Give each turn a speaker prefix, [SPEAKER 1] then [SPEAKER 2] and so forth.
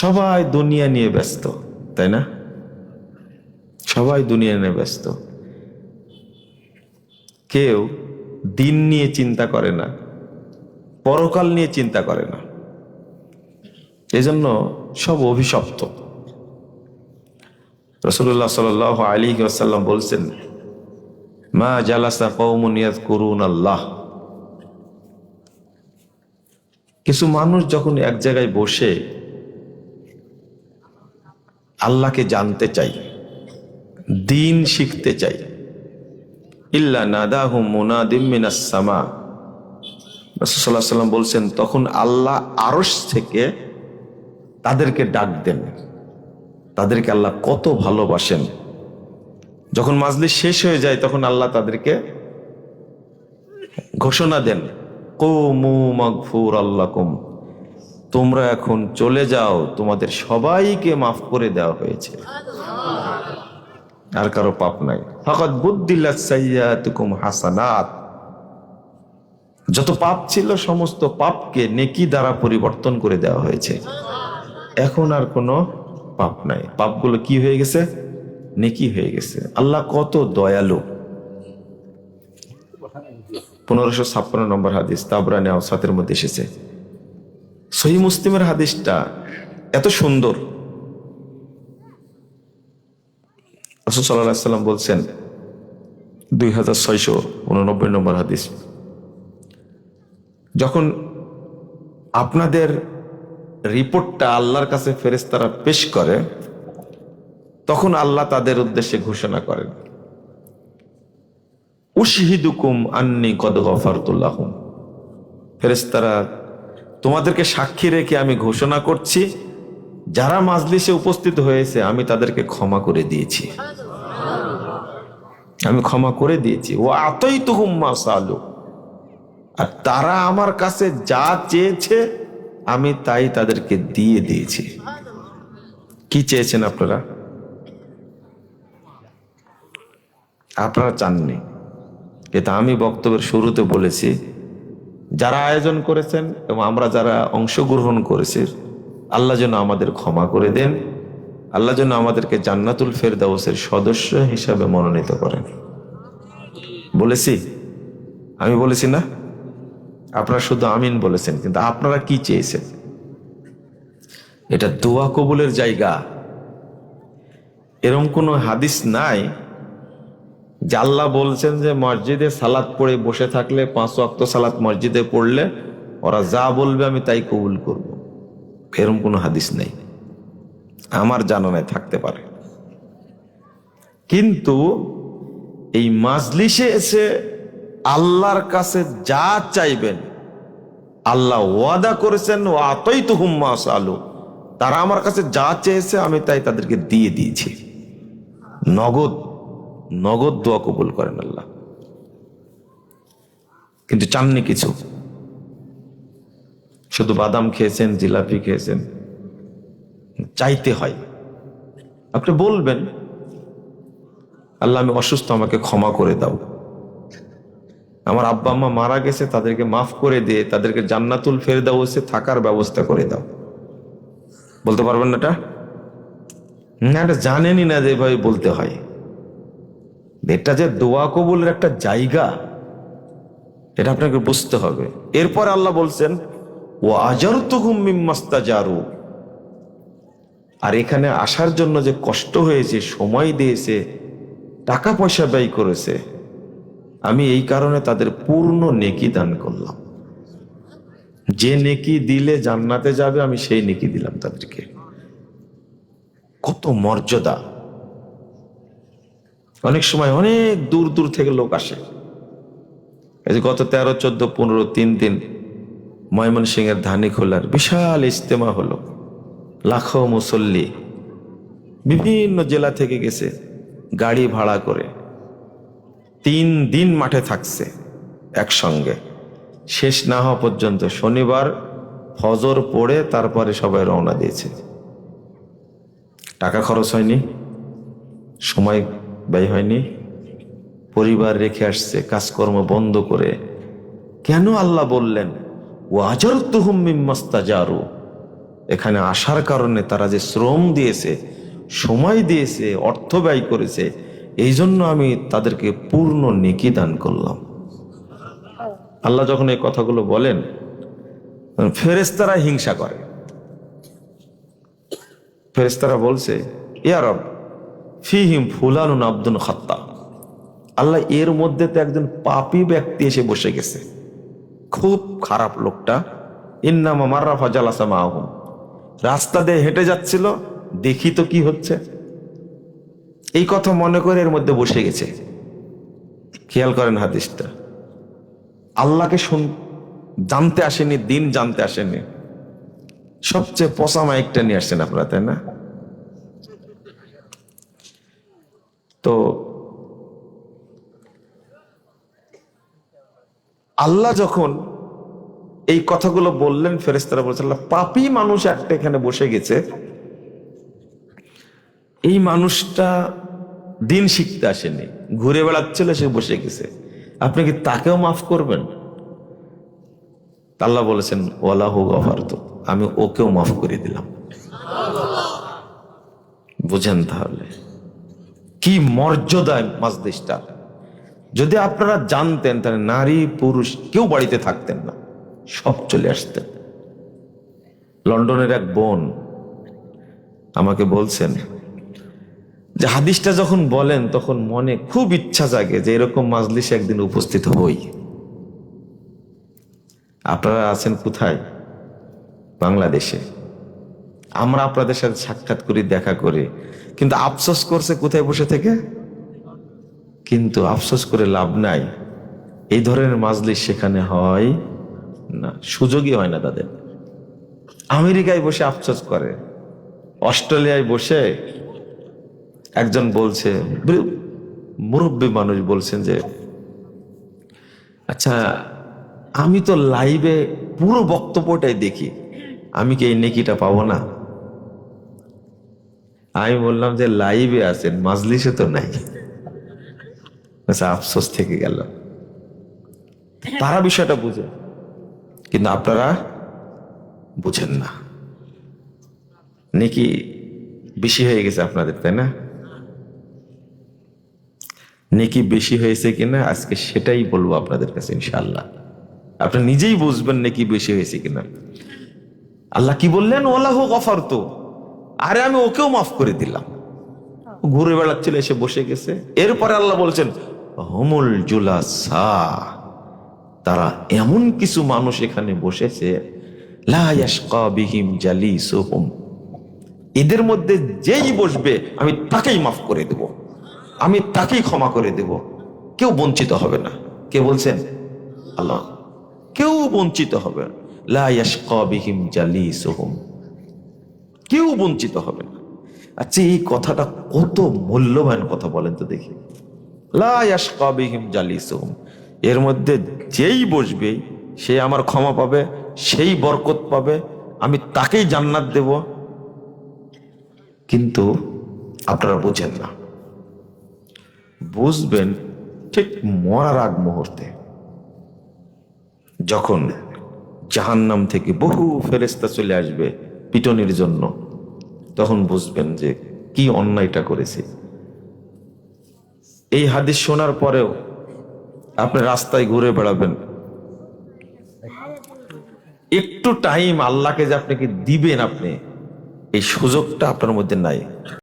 [SPEAKER 1] সবাই দুনিয়া নিয়ে ব্যস্ত, তাই না? সবাই দুনিয়া নিয়ে ব্যস্ত। কেউ দিন নিয়ে চিন্তা করে না, পরকাল নিয়ে চিন্তা করে না। এজন্য সব অভিশপ্ত। রসুল্লাহ সাল আলী আসাল্লাম বলছেন, মা জালাসা কৌমনিয়াত করুন আল্লাহ কিছু মানুষ যখন এক জায়গায় বসে আল্লাহকে জানতে চাই, দিন শিখতে চাই। ইল্লা নাদাহুম মুনাদিম মিনাস সামা। রাসূলুল্লাহ সাল্লাম বলছেন, তখন আল্লাহ আরশ থেকে তাদেরকে ডাক দেন। তাদেরকে আল্লাহ কত ভালোবাসেন। যখন মাজলিস শেষ হয়ে যায়, তখন আল্লাহ তাদেরকে ঘোষণা দেন, কৌমু মাগফুর আল্লাকুম তোমরা এখন চলে যাও, তোমাদের সবাইকে মাফ করে দেওয়া হয়েছে। আর কারও পাপ নাই। ফকত বুদ্দিল্লাতুকুম হাসানাত। যত পাপ ছিল, সমস্ত পাপকে নেকি দ্বারা পরিবর্তন করে দেওয়া হয়েছে। এখন আর কোনো পাপ নাই। পাপগুলো কি হয়ে গেছে? নেকি হয়ে গেছে। আল্লাহ কত দয়ালু। পনেরোশো ছাপ্পান্ন নম্বর হাদিস তাবরানে আওসাতের মধ্যে এসেছে। সহি মুসলিমের হাদিসটা এত সুন্দর। সাল্লাম বলছেন, দুই হাজার ছয়শো উননব্বই নম্বর হাদিস, যখন আপনাদের রিপোর্টটা আল্লাহর কাছে ফেরেস্তারা পেশ করে, তখন আল্লাহ তাদের উদ্দেশ্যে ঘোষণা করেন, উশহিদুকুম আন্নি কদ গফারতুল্লাহুম ফেরেস্তারা তোমাদেরকে সাক্ষী রেখে আমি ঘোষণা করছি, যারা মাজলিসে উপস্থিত হয়েছে, আমি তাদেরকে ক্ষমা করে দিয়েছি। আমি ক্ষমা করে দিয়েছি। ও আতই তুহুম্মা সালু। আর তারা আমার কাছে যা চেয়েছে, আমি তাই তাদেরকে দিয়ে দিয়েছি। কি চেয়েছেন আপনারা? আপনারা চাননি। এটা আমি বক্তব্যের শুরুতে বলেছি যারা আয়োজন করেছেন এবং আমরা যারা অংশগ্রহণ করেছি, আল্লাহ যেন আমাদের ক্ষমা করে দেন। আল্লাহ যেন আমাদেরকে জান্নাতুল ফেরদাউসের সদস্য হিসাবে মনোনীত করেন। বলেছি? আমি বলেছি না? আপনারা শুধু আমিন বলেছেন, কিন্তু আপনারা কি চেয়েছেন? এটা দোয়া কবুলের জায়গা। এরম কোনো হাদিস নাই আল্লাহ বলছেন যে মসজিদে সালাত পড়ে বসে থাকলে পাঁচ অক্ত সালাত মসজিদে পড়লে ওরা যা বলবে আমি তাই কবুল করব। এরম কোনো হাদিস নেই। আমার জানা নাই থাকতে পারে। কিন্তু এই মাজলিসে এসে আল্লাহর কাছে যা চাইবেন, আল্লাহ ওয়াদা করেছেন ও আতই তো হুম্মা আলু তারা আমার কাছে যা চেয়েছে আমি তাই তাদেরকে দিয়ে দিয়েছি। নগদ নগদ দোয়া কবুল করেন আল্লাহ। কিন্তু চাননি কিছু। শুধু বাদাম খেয়েছেন, জিলাপি খেয়েছেন। চাইতে হয়। আপনি বলবেন, আল্লাহ, আমি অসুস্থ, আমাকে ক্ষমা করে দাও। আমার আব্বা আম্মা মারা গেছে, তাদেরকে মাফ করে দিয়ে, তাদেরকে জান্নাতুল ফের দাও সে থাকার ব্যবস্থা করে দাও। বলতে পারবেন না এটা? না, এটা জানেনই না যে এভাবে বলতে হয়। এটা যে দোয়া কবুলের একটা জায়গা, এটা আপনাকে বুঝতে হবে। এরপর আল্লাহ বলছেন ও আজার তো হুম্মিমাস্তা জারু আর এখানে আসার জন্য যে কষ্ট হয়েছে, সময় দিয়েছে টাকা পয়সা ব্যয় করেছে, আমি এই কারণে তাদের পূর্ণ নেকি দান করলাম। যে নেকি দিলে জান্নাতে যাবে, আমি সেই নেকি দিলাম তাদেরকে। কত মর্যাদা। অনেক সময় অনেক দূর দূর থেকে লোক আসে। এই যে গত তেরো, চোদ্দ, পনেরো, তিন দিন ময়মনসিংহের ধানি খোলার বিশাল ইজতেমা হলো। লাখো মুসল্লি বিভিন্ন জেলা থেকে গেছে গাড়ি ভাড়া করে। তিন দিন মাঠে থাকছে একসঙ্গে। শেষ না হওয়া পর্যন্ত শনিবার ফজর পড়ে তারপরে সবাই রওনা দিয়েছে। টাকা খরচ হয়নি। সময় ব্যয় হয়নি? পরিবার রেখে আসছে, কাজকর্ম বন্ধ করে। কেন আল্লাহ বললেন ও আজর তুহুম্মিমাস্তা জারু এখানে আসার কারণে তারা যে শ্রম দিয়েছে, সময় দিয়েছে, অর্থ ব্যয় করেছে, এই জন্য আমি তাদেরকে পূর্ণ নেকি দান করলাম। আল্লাহ যখন এই কথাগুলো বলেন ফেরেস্তারা হিংসা করে। ফেরেস্তারা বলছে ইয়ারব ফিহিম ফুলানুন আব্দুল খাত্তা আল্লাহ এর মধ্যে তো একজন পাপী ব্যক্তি এসে বসে গেছে। খুব খারাপ লোকটা। ইন্নামা মার্রা ফাজালাসা মাহুম। রাস্তা দিয়ে হেঁটে যাচ্ছিল, দেখি তো কি হচ্ছে। এই কথা মনে করে এর মধ্যে বসে গেছে। খেয়াল করেন হাদিসটা। আল্লাহকে শুন জানতে আসেনি, দিন জানতে আসেনি। সবচেয়ে পচা মাইকটা নিয়ে আসছেন আপনারা, তাই না? তো আল্লাহ যখন এই কথাগুলো বললেন ফেরেস্তারা বলছে, আল্লাহ, পাপি মানুষ একটা এখানে বসে গেছে। এই মানুষটা দিন শিখতে আসেনি। ঘুরে বেড়াচ্ছিল, সে বসে গেছে। আপনি কি তাকেও মাফ করবেন? আল্লাহ বলেছেন, ওয়ালাহু গফার তো আমি ওকেও মাফ করে দিলাম। বুঝেন তাহলে। কি মর্যাদায় মাজদেশটা যদি আপনারা জানতেন, তাহলে নারী, পুরুষ কেউ বাড়িতে থাকতেন না, সব চলে আসতেন। লন্ডনের এক বোন আমাকে বলছেন যে, হাদিসটা যখন বলেন, তখন মনে খুব ইচ্ছা জাগে যে, এরকম মাজলিসে একদিন উপস্থিত হই আপনারা আছেন কোথায়? বাংলাদেশে। আমরা আপনাদের সাথে সাক্ষাৎ করি, দেখা করি। কিন্তু আফসোস করছে কোথায় বসে থেকে? কিন্তু আফসোস করে লাভ নাই। এই ধরনের মাজলিস সেখানে হয় না, সুযোগই হয় না তাদের। আমেরিকায় বসে আফসোস করে, অস্ট্রেলিয়ায় বসে একজন বলছে মুরব্বী মানুষ বলছেন যে আচ্ছা আমি তো লাইভে পুরো বক্তব্যটাই দেখি। আমি কি এই নেকিটা পাবো না? আমি বললাম যে লাইভে আছেন, মাজলিসে তো নাই। আচ্ছা আফসোস থেকে গেল। তারা বিষয়টা বুঝে, কিন্তু আপনারা বুঝেন না। নেকি বেশি হয়ে গেছে আপনাদের, তাই না? নেকি বেশি হয়েছে কিনা, আজকে সেটাই বলব আপনাদের কাছে, ইনশাআল্লাহ। আপনি নিজেই বুঝবেন নেকি বেশি হয়েছে কিনা। আল্লাহ কি বললেন? ওলা হোক অফার তো আরে আমি ওকেও মাফ করে দিলাম। ঘুরে বেড়াচ্ছিল, এসে বসে গেছে। এরপরে আল্লাহ বলছেন, হমুল জুলাসা, তারা এমন কিছু মানুষ এখানে বসেছে বিহিম জালিসুহুম। এদের মধ্যে যেই বসবে, আমি তাকেই মাফ করে দেব। আমি তাকেই ক্ষমা করে দেব। কেউ বঞ্চিত হবে না। কে বলছেন? আল্লাহ। কেউ বঞ্চিত হবে না। লা ইয়াশকা বিহিম জালিসুহুম। কেউ বঞ্চিত হবে না। আচ্ছা এই কথাটা কত মূল্যবান কথা বলেন তো দেখি। লা ইয়াশকা বিহিম জালিসুহুম। এর মধ্যে যেই বসবে, সে আমার ক্ষমা পাবে, সেই বরকত পাবে, আমি তাকেই জান্নাত দেব। কিন্তু আপনারা বুঝেন না। বুঝবেন ঠিক মরার আগ মুহূর্তে। যখন জাহান্নাম থেকে বহু ফেরেস্তা চলে আসবে পিটনির জন্য। তখন বুঝবেন যে কি অন্যায়টা করেছে। এই হাদিস শোনার পরেও আপনি রাস্তায় ঘুরে বেড়াবেন। একটু টাইম আল্লাহকে যে আপনাকে দিবেন আপনি, এই সুযোগটা আপনার মধ্যে নাই।